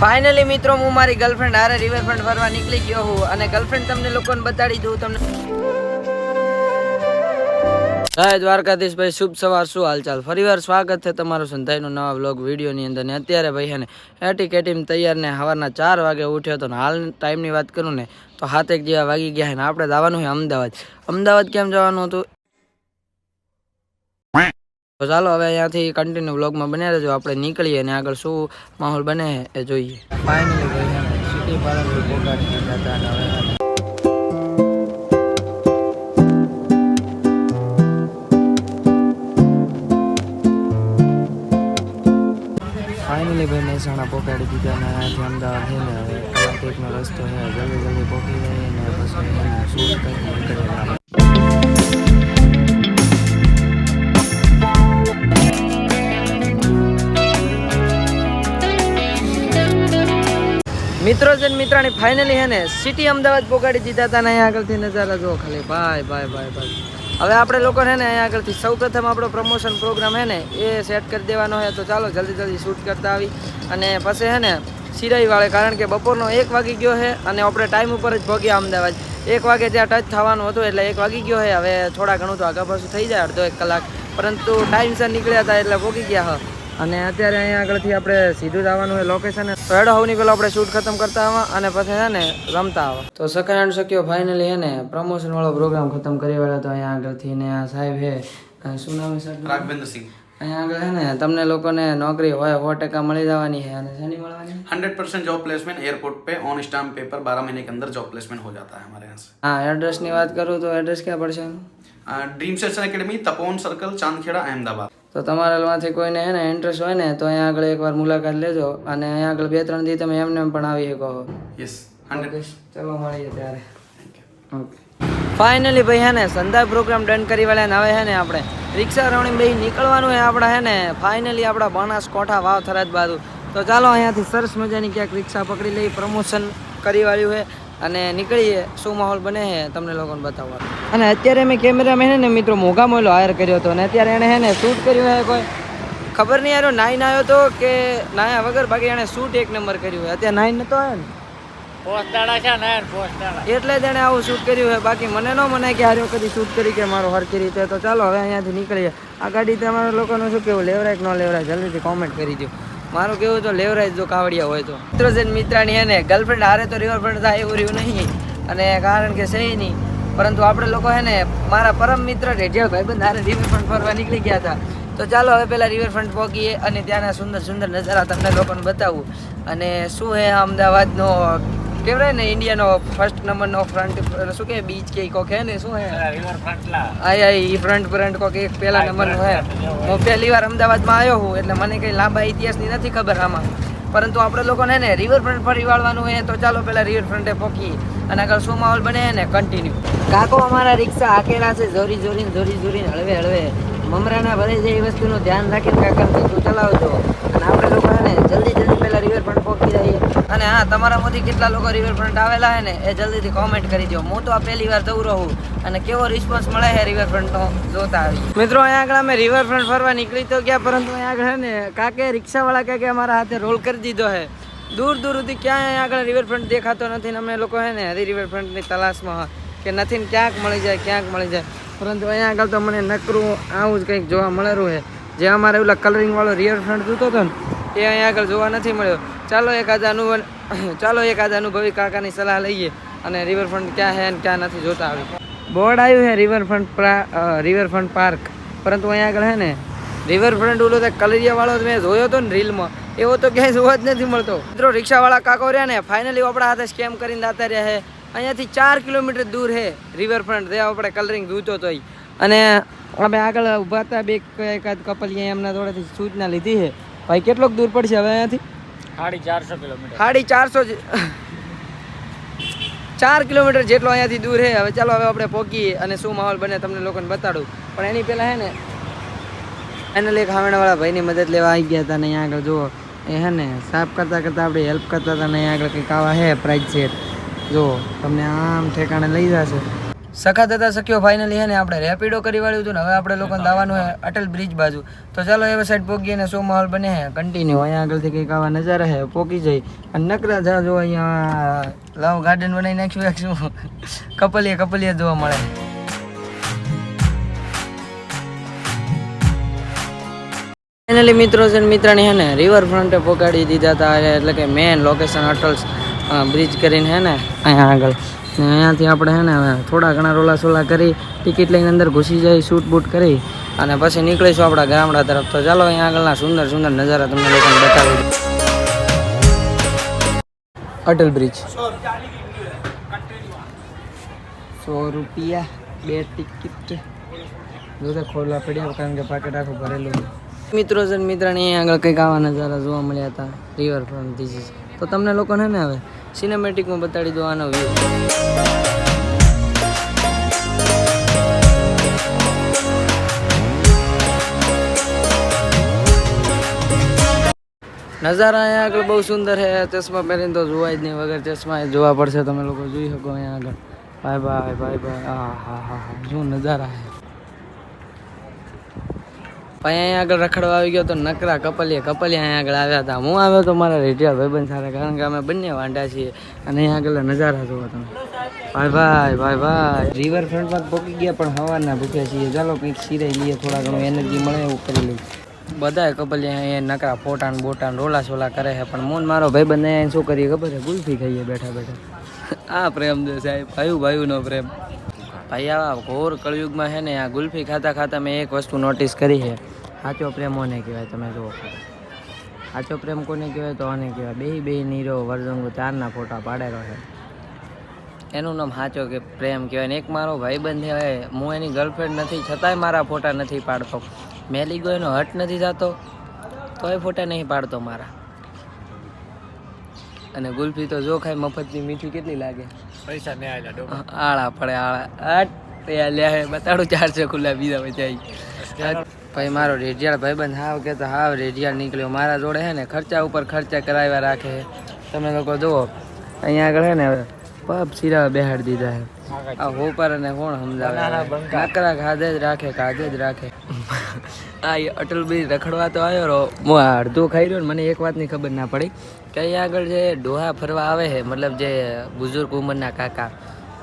Finally મિત્રો, હું મારી ગર્લફ્રેન્ડ હારે રિવરફ્રન્ટ ફરવા નીકળી ગયો હું અને ગર્લફ્રેન્ડ તમને લોકોને બતાડી દઉં તમને દ્વારકાધીશ ભાઈ, શુભ સવાર, શું હાલચાલ? ફરીવાર સ્વાગત છે તમારું સંધાઈનો નવા બ્લોગ વિડીયોની અંદર ને અત્યારે ભાઈ હે એટી કેટીમ તૈયાર ને સવારના ચાર વાગે ઉઠ્યો હતો ને હાલ ટાઈમની વાત કરું ને તો હાથ એક જેવા વાગી ગયા ને આપણે જવાનું છે અમદાવાદ. અમદાવાદ કેમ જવાનું હતું? તો ચાલો હવે અહીંયાથી કન્ટિન્યુ વ્લોગમાં બન્યા રહેજો. આપણે નીકળીએ અને આગળ શું માહોલ બને છે એ જોઈએ. ફાઇનલી ભાઈ સિટી પાલનપુર પોગાડી જતા અને હવે ફાઇનલી ભાઈ મહેસાણા પહોંચાડી દીધા અને અહીંયાથી અમદાવાદ થઈને હવે કલાક એકનો રસ્તો છે. જલ્દી જલ્દી પહોંચી જઈએ ને પછી એને શૂટ મિત્રો છે મિત્રાની ફાઇનલી હે ને સિટી અમદાવાદ પોગાડી દીધા હતા ને અહીંયા આગળથી નજારા જો ખાલી. ભાઈ ભાઈ ભાઈ ભાઈ હવે આપણે લોકો છે ને અહીંયા આગળથી સૌ પ્રથમ આપણો પ્રમોશન પ્રોગ્રામ હે ને એ સેટ કરી દેવાનો હોય તો ચાલો જલ્દી જલ્દી શૂટ કરતા આવી. અને પછી છે ને સિરાઈ વાળે કારણ કે બપોરનો એક વાગી ગયો છે અને આપણે ટાઈમ ઉપર જ ભોગ્યા અમદાવાદ. એક વાગે ત્યાં ટચ થવાનું હતું એટલે એક વાગી ગયો છે હવે થોડા ઘણું તો આગળ પાછું થઈ જાય, અડધો એક કલાક. પરંતુ ટાઈમસર નીકળ્યા હતા એટલે ભોગી ગયા હ. અને અત્યારે અહીંયા આગળથી આપણે સીધું જ આવવાનું હોય લોકેશન તો હેડો હોવની પહેલા આપણે શૂટ ખતમ કરતા આવા અને પછી છે ને રમતા આવા તો સકારાણ શક્યો ફાઇનલી હે ને પ્રમોશન વાળો પ્રોગ્રામ ખતમ કરી વાળા તો અહીંયા આગળથી ને આ સાહેબ હે અ, શું નામ છે સાહેબ राघवेंद्र सिंह અહીંયા આગળ છે ને તમને લોકોને નોકરી હોય સો ટકા મળી જવાની છે અને શેની મળવાની hundred percent job placement airport पे ऑन स्टाम्प पेपर बारह महीने के अंदर जॉब प्लेसमेंट हो जाता है हमारे यहाँ से હા એડ્રેસની વાત કરું તો એડ્રેસ ક્યાં પડશે એનું? Dream session academy Tapovan circle Chandkheda Ahmedabad તો તમારામાંથી કોઈને હે ને ઇન્ટરેસ્ટ હોય ને તો અહીંયા આગળ એકવાર મુલાકાત લેજો અને અહીંયા આગળ બે ત્રણ દી તમે એમને પણ આવી શકો યસ ચલો મળીએ ત્યારે. ઓકે ફાઇનલી ભાઈ હે ને સંધા પ્રોગ્રામ ડન કરી વાળ્યા હવે હે ને આપણે રિક્ષા રવણી ભાઈ નીકળવાનું હે આપણા હે ને. ફાઇનલી આપણા બનાસકોઠા વાવ થરાદ બાજુ. તો ચાલો અહીંયાથી સરસ મજાની ક્યાંક રિક્ષા પકડી લઈ પ્રમોશન કરી વાળ્યું હે. અને નીકળીએ શું માહોલ બને છે તમને લોકોને બતાવવા અને અત્યારે મેં કેમેરામેન ને મિત્રો મોગા મોયલો હાયર કર્યો હતો. અને અત્યારે એને હે ને શૂટ કર્યું હે કોઈ? ખબર નહીં યાર નાઈન આવ્યો તો કે નાયા વગર? બાકી એણે શૂટ એક નંબર કર્યું હોય અત્યારે નાઈન નતો આવ્યો ને? એટલે જ એણે આવું શૂટ કર્યું હોય બાકી મને ન મને કે હાર્યો કદી શૂટ કરી કે મારો હરકી રીતે. તો ચાલો હવે અહીંયાથી નીકળીએ. આ ગાડી તમારા લોકોનું શું કેવું લેવરાય કે ન લેવરાય જલ્દીથી કોમેન્ટ કરી દો મારું કેવું તો લેવરાજ જો કાવડિયા હોય તો. મિત્રો છે ને એને ગર્લફ્રેન્ડ હારે તો રિવરફ્રન્ટ થાય એવું રહ્યું નહીં. અને કારણ કે છે નહીં, પરંતુ આપણે લોકો હે ને મારા પરમ મિત્ર રેડિયો ભાઈબંધ હારે રિવરફ્રન્ટ ફરવા નીકળી ગયા હતા. તો ચાલો હવે પહેલાં રિવરફ્રન્ટ પહોંચીએ અને ત્યાંના સુંદર સુંદર નજારા તમને લોકોને બતાવું. અને શું હે અમદાવાદનો કેવડાય ને ઇન્ડિયાનો ફર્સ્ટ નંબરનો ફ્રન્ટ શું કે બીચ કે કોક હે ને શું હે? આય આય ઈ ફ્રન્ટ ફ્રન્ટ કોક એક પહેલા નંબરનો હે. હું પહેલી વાર અમદાવાદમાં આવ્યો હું એટલે મને કઈ લાંબા ઇતિહાસની નથી ખબર આમાં. પરંતુ આપણે લોકોને ને રિવરફ્રન્ટ ફરી વાળવાનું હે તો ચાલો પેલા રિવરફ્રન્ટે પોકી અને આગળ શું માહોલ બને ને કન્ટિન્યુ કાકો અમારા રિક્ષા હાકેલા છે જોરી જોરીને જોરી જોરીને હળવે હળવે. મમરાના ભરે છે એ વસ્તુનું ધ્યાન રાખીને કાકા તું ચલાવજો. અને આપણે લોકો ને જલ્દી જલ્દી પહેલાં રિવરફ્રન્ટ પહોંચી જઈએ. અને હા તમારામાંથી કેટલા લોકો રિવરફ્રન્ટ આવેલા હે ને, એ જલ્દીથી કોમેન્ટ કરી દો હું તો આ પહેલી વાર જઉં રહું અને કેવો રિસ્પોન્સ મળે છે રિવરફ્રન્ટનો જોતા આવી. મિત્રો, અહીંયા આગળ અમે રિવરફ્રન્ટ ફરવા નીકળી તો ગયા, પરંતુ અહીંયા આગળ ને, કાકે, રિક્ષાવાળા કાકે અમારા હાથે રોલ કરી દીધો હે. દૂર દૂર સુધી ક્યાંય અહીંયા આગળ રિવરફ્રન્ટ દેખાતો નથી ને અમે લોકો હે ને હરી રિવરફ્રન્ટની તલાશમાં કે નથી ને ક્યાંક મળી જાય, ક્યાંક મળી જાય. પરંતુ અહીંયા આગળ તો મને નકરું આવું જ કંઈક જોવા મળેલું છે જે અમારે ઓલા કલરિંગ વાળો રિવરફ્રન્ટ જોતો હતો ને, એ અહીંયા આગળ જોવા નથી મળ્યો. ચાલો એકાદ અનુભવ ચાલો એકાદ અનુભવી કાકાની સલાહ લઈએ અને રિવરફ્રન્ટ ક્યાં છે અને ક્યાં નથી જોતા આવી. બોર્ડ આવ્યું છે રિવરફ્રન્ટ રિવરફ્રન્ટ પાર્ક પરંતુ અહીંયા આગળ હે ને રિવરફ્રન્ટ ઓલો તે કલરિયાવાળો મેં જોયો હતો ને રીલમાં. એવો તો ક્યાંય જોવા જ નથી મળતો. મિત્રો, રિક્ષાવાળા કાકો રહ્યા ને ફાઇનલી આપણા હાથે સ્કેમ કરીને દાતા રહ્યા છે અહીંયાથી ચાર કિલોમીટર દૂર છે રિવરફ્રન્ટ જે આપણે કલરિંગ જોતો ઈ. અને અમે આગળ ઊભા હતા, બે એકાદ કપલ એમના જોડેથી સૂચના લીધી છે ભાઈ, કેટલોક દૂર પડશે હવે અહીંયાથી? સાડી ચારસો ચાર કિલોમીટર જેટલો અહીંયાથી દૂર છે હવે ચાલો, હવે આપણે પહોંચીએ અને શું માહોલ બને તમને લોકોને બતાડું. પણ એની પહેલાં હે ને, એને એક હામેણાવાળા ભાઈની મદદ લેવા આવી ગયા હતા ને અહીંયા આગળ. જુઓ, એ હે ને, સાફ કરતાં કરતાં આપણે હેલ્પ કરતા હતા ને અહીંયા આગળ કંઈક આવા હે પ્રાઇઝ સેટ જો તમને આમ ઠેકાણે લઈ જશે. સખા થતા સખ્યો ફાઇનલી હે ને આપણે રેપિડો કરી વાળ્યું હતું ને હવે આપણે લોકોને દાવાનું હે અટલ બ્રિજ બાજુ. તો ચાલો એવા સાઈડ પોગીએ ને સો માહોલ બને હે? કન્ટિન્યુ અહીંયા આગળથી કંઈક આવા નજારા હે પોકી જઈ. અને નકરા જા જો અહીંયા લાવ ગાર્ડન બનાવી નાખ્યું શું? કપલીએ કપલીએ જોવા મળે. ફાઇનલી મિત્રો છે મિત્રની હે ને રિવર ફ્રન્ટે પોગાડી દીધા હતા એટલે કે મેન લોકેશન અટલ બ્રિજ કરીને હે ને અહીંયા આગળ. ને અહીંયાથી આપણે હે ને થોડા ઘણા રોલા સોલા કરી, ટિકિટ લઈને અંદર ઘૂસી જઈ શૂટ બૂટ કરી અને પછી નીકળીશું આપણા ગામડા તરફ. તો ચાલો અહીંયા આગળના સુંદર સુંદર નજારા તમને લોકોને બતાવી. અટલ બ્રિજ સો રૂપિયા, બે ટિકિટ. જોતા ખોલવા પડ્યા કારણ કે પાકેટ આખું ભરેલું મિત્રો છે ને અહીંયા આગળ કંઈક આવા નજારા જોવા મળ્યા હતા. રિવર ફ્રન્ટ તો તમને લોકોને ને હવે સિનેમેટિકમાં બતાડી દો આનો વ્યૂ નજારા અહીંયા આગળ બહુ સુંદર છે. ચશ્મા પહેરીને તો જોવાય જ નહીં. વગર ચશ્મા એ જોવા પડશે. તમે લોકો જોઈ શકો અહીંયા આગળ. ભાઈ ભાઈ ભાઈ ભાઈ હા હા હા હા શું નજારા છે. પછી અહીંયા આગળ રખડવા આવી ગયો તો નકરા કપલીએ કપલીએ અહીંયા આગળ આવ્યા હતા. હું આવ્યો તો મારા રેડિયા ભાઈબંધ સાથે, કારણ કે અમે બંને વાંડા છીએ અને અહીંયા આગળ નજારા જોવો તમે. ભાઈ ભાઈ ભાઈ ભાઈ. રિવર ફ્રન્ટમાં પોકી ગયા, પણ હવાના ભૂખ્યા છીએ. ચાલો કંઈક સિરાઈ લઈએ, થોડા ઘણું એનર્જી મળે એવું કરી લઈએ. બધાય કપલીએ અહીંયા નકરા ફોટા ને બોટા ને રોલા સોલા કરે છે, પણ મોન મારો ભાઈબંધ અહીંયા શું કરીએ ખબર છે? ગુલ્ફી ખાઈએ બેઠા બેઠા. આ પ્રેમ છે સાહેબ ભાઈ ભાઈનો પ્રેમ. ભાઈ, આવા ઘોર કળયુગમાં છે ને, આ ગુલ્ફી ખાતા ખાતા મેં એક વસ્તુ નોટિસ કરી છે. સાચો પ્રેમ ઓને કહેવાય તમે જુઓ સાચો પ્રેમ કોને કહેવાય તો આને કહેવાય બે બે નીરો વર્જંગુ ચારના ફોટા પાડેલો છે. એનું નામ સાચો કે પ્રેમ કહેવાય ને એક મારો ભાઈબંધ છે હું એની ગર્લફ્રેન્ડ નથી છતાંય મારા ફોટા નથી પાડતો. મેલી ગયો એનો હટ નથી થતો તોય ફોટા નહીં પાડતો મારા. અને ગુલ્ફી તો જો ખાય મફતની મીઠી કેટલી લાગે? પૈસા ને આળા પડે આળા. હટ તે લે બતાડું ચારસો ખુલ્લા બીજા બચાઈ ભાઈ મારો રેડિયાળ ભાઈબંધ હાવ કે તો હાવ રેડિયાળ નીકળ્યો. મારા જોડે હે ને ખર્ચા ઉપર ખર્ચા કરાવ્યા રાખે તમે લોકો જુઓ અહીંયા આગળ હે ને પપ બેહાડ બેહાડી દીધા હે. આ હોપર અને કોણ સમજાવે. કાકરા ખાધે જ રાખે ખાધે જ રાખે. આ અટલ બ્રિજ રખડવા તો આવ્યો રહો હું અડધું ખાઈ રહ્યો ને મને એક વાતની ખબર ના પડી. કે અહીંયા આગળ જે ડોહા ફરવા આવે છે મતલબ જે બુઝુર્ગ ઉંમરના કાકા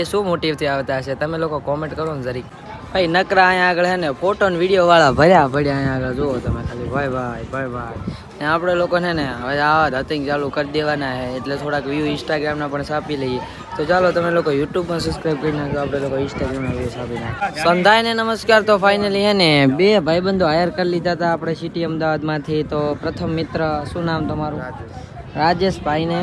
એ શું મોટિવથી આવતા હશે? તમે લોકો કોમેન્ટ કરો ને જરીક. ભાઈ નકરા અહીંયા આગળ હે ને ફોટો ને વીડિયો વાળા ભર્યા ભર્યા અહીંયા આગળ. જુઓ તમે ખાલી. ભાઈ ભાઈ ભાઈ ભાઈ. ને આપણે લોકો છે ને હવે આવા ધતિંગ ચાલુ કરી દેવાના છે એટલે થોડાક વ્યૂ ઇન્સ્ટાગ્રામના પણ છાપી લઈએ. તો ચાલો તમે લોકો યુટ્યુબમાં સબસ્ક્રાઈબ કરી નાખો આપણે લોકો ઇન્સ્ટાગ્રામના વ્યૂ છાપી નાખો સંધાઈને નમસ્કાર તો ફાઇનલી હે ને બે ભાઈબંધો હાયર કરી લીધા હતા આપણે સિટી અમદાવાદમાંથી. તો પ્રથમ મિત્ર શું નામ તમારું? રાજેશભાઈને.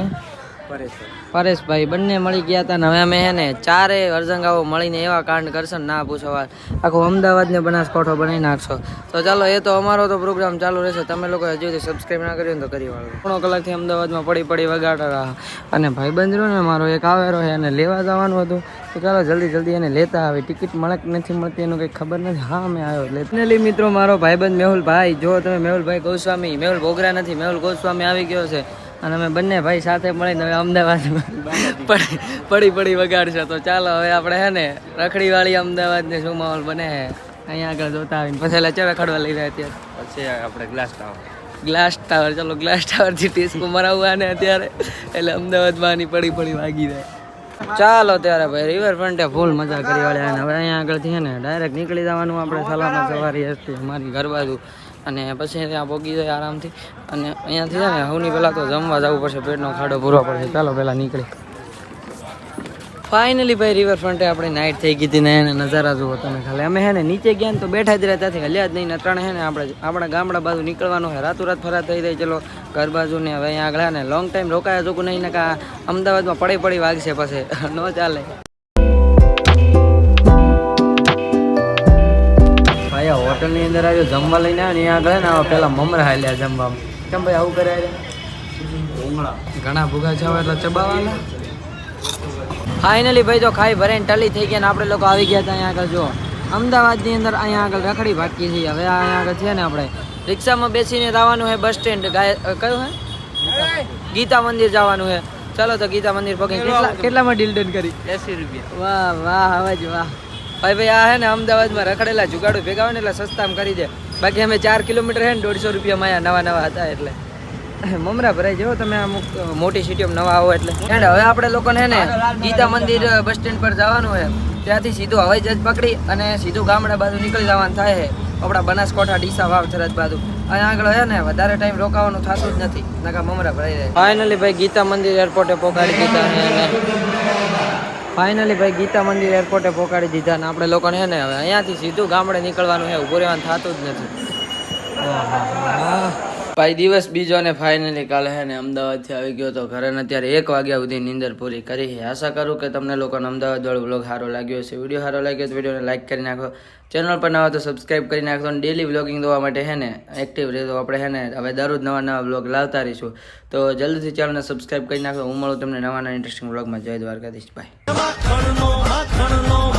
પરેશભાઈ, બંને મળી ગયા હતા ને હવે અમે હે ને ચારે અરજંગાઓ મળીને એવા કાંડ કરશે ને ના પૂછો વાત. આખો અમદાવાદ ને બનાસકાંઠો બનાવી નાખશો. તો ચાલો, એ તો અમારો તો પ્રોગ્રામ ચાલુ રહેશે. તમે લોકો હજુ સુધી સબસ્ક્રાઈબ ના કર્યું તો કરી વાળો. ઘણો કલાકથી અમદાવાદમાં પડી પડી વગાડતા રહ્યા અને ભાઈબંધ રહ્યો ને મારો એક આવેરો છે, એને લેવા જવાનું હતું. તો ચાલો, જલ્દી જલ્દી એને લેતા આવે. ટિકિટ મળે કે નથી મળતી, એનું કંઈ ખબર નથી. હા અમે આવ્યો. એટલે મિત્રો, મારો ભાઈબંધ મેહુલભાઈ. જો તમે મેહુલભાઈ ગોસ્વામી, મેહુલ ભોગરા નથી, મેહુલ ગોસ્વામી આવી ગયો છે. અને અમે બંને ભાઈ સાથે મળીને હવે અમદાવાદમાં પડી પડી વગાડશે. તો ચાલો હવે આપણે હે ને રખડીવાળી અમદાવાદને શું માહોલ બને હે? અહીંયા આગળ જોતા આવીને. પછી એટલે ચા ખડવા લઈ રહ્યા અત્યારે. પછી આપણે ગ્લાસ ટાવર ગ્લાસ ટાવર ચાલો ગ્લાસ ટાવરથી ટીસ્કો મરાવવા ને અત્યારે. એટલે અમદાવાદમાં આની પડી પડી વાગી જાય. ચાલો ત્યારે ભાઈ રિવર ફ્રન્ટે ફૂલ મજા કરી વાળ્યા અને હવે અહીંયા આગળથી છે ને ડાયરેક્ટ નીકળી જવાનું આપણે સલામત સવારી હતી અમારી ઘર બાજુ. અને પછી ત્યાં પોગી જાય આરામથી. અને અહીંયાથી છે ને સૌની પહેલાં તો જમવા જવું પડશે, પેટનો ખાડો પૂરવો પડશે. ચાલો, પહેલાં નીકળી. ફાઇનલી ભાઈ રિવર ફ્રન્ટે આપણે નાઇટ થઈ ગઈ હતી ને, એને નજારા જુઓ તમે ખાલી. અમે હે ને, નીચે ગયા ને તો બેઠા જ રહેતા હલ્યા જ નહીં. ત્રણ હે ને, આપણે આપણા ગામડા બાજુ નીકળવાનું હોય, રાતોરાત રાત ફરા થઈ જાય, ચલો, ઘર બાજુ ને હવે અહીંયા આગળ ને લોંગ ટાઈમ રોકાયા જોકું નહીં ને, કા અમદાવાદમાં પડી પડી વાગશે પછી. ન ચાલે. હોટલની અંદર આવ્યો જમવા લઈને આવ્યો ને આગળ ને આવા પેલા મમરા હાલ્યા જમવામાં. કેમ ભાઈ આવું કરે ઘણા ભૂગા છે એટલે ચબાવાના. ફાઇનલી ભાઈ તો ખાઈ ભરાઈને ટલી થઈ ગયા ને આપણે લોકો આવી ગયા હતા અહીંયા આગળ જો. અમદાવાદની અંદર અહીંયા આગળ રખડી બાકી છે. હવે અહીંયા આગળ છે ને આપણે. રિક્ષામાં બેસીને જવાનું છે બસ સ્ટેન્ડ. કયું હે ગીતા મંદિર જવાનું છે. ચાલો તો ગીતા મંદિર પગે કેટલા કેટલામાં ડીલ ડન કરી? એસી રૂપિયા. વાહ વાહ હવે જ વાહ. ભાઈ ભાઈ, આ હે ને અમદાવાદમાં રખડેલા જુગાડો ભેગા હોય ને એટલે સસ્તામાં કરી દે. બાકી અમે ચાર કિલોમીટર હે ને દોઢસો રૂપિયામાં આયા નવા નવા હતા એટલે. મમરા ભરાઈ જેવો તમે અમુક મોટી સિટીમાં નવા આવો એટલે. એન્ડ હવે આપણે લોકોને હે ને ગીતા મંદિર બસ સ્ટેન્ડ પર જવાનું છે ત્યાંથી સીધું હવાઈ જહાજ પકડી અને સીધું ગામડા બાજુ નીકળી જવાનું થાય છે આપણા બનાસકોઠા, ડીસા, વાવ થરાદ બાજુ. અહીંયા આગળ હે ને વધારે ટાઈમ રોકાવાનું થતું જ નથી. નકા મમરા ભરાઈ જાય. ફાઇનલી ભાઈ, ગીતા મંદિર એરપોર્ટે પહોંચાડી દીધા ફાઇનલી ભાઈ ગીતા મંદિર એરપોર્ટે પહોંચાડી દીધા ને આપણે લોકોને હે ને હવે અહીંયાથી સીધું ગામડે નીકળવાનું છે ઊભું રહેવાનું થતું જ નથી. ભાઈ દિવસ બીજો ને ફાઇનલી કાલે હે ને અમદાવાદથી આવી ગયો તો ઘરે ને અત્યારે એક વાગ્યા સુધી નીંદર પૂરી કરી છે આશા કરું કે તમને લોકોને અમદાવાદ વાળો બ્લોગ સારો લાગ્યો હશે. વીડિયો સારો લાગ્યો તો વિડીયોને લાઈક કરી નાખો. ચેનલ પર નવા તો સબસ્ક્રાઇબ કરી નાખો અને ડેલી વ્લોગિંગ જોવા માટે હે ને એક્ટિવ રહેતો આપણે હે ને હવે દરરોજ નવા નવા વ્લોગ લાવતા રહીશું. તો જલ્દીથી ચેનલને સબસ્ક્રાઇબ કરી નાખો. હું મળું તમને નવા નવા ઇન્ટરેસ્ટિંગ બ્લોગમાં જય દ્વારકાધીશ. બાય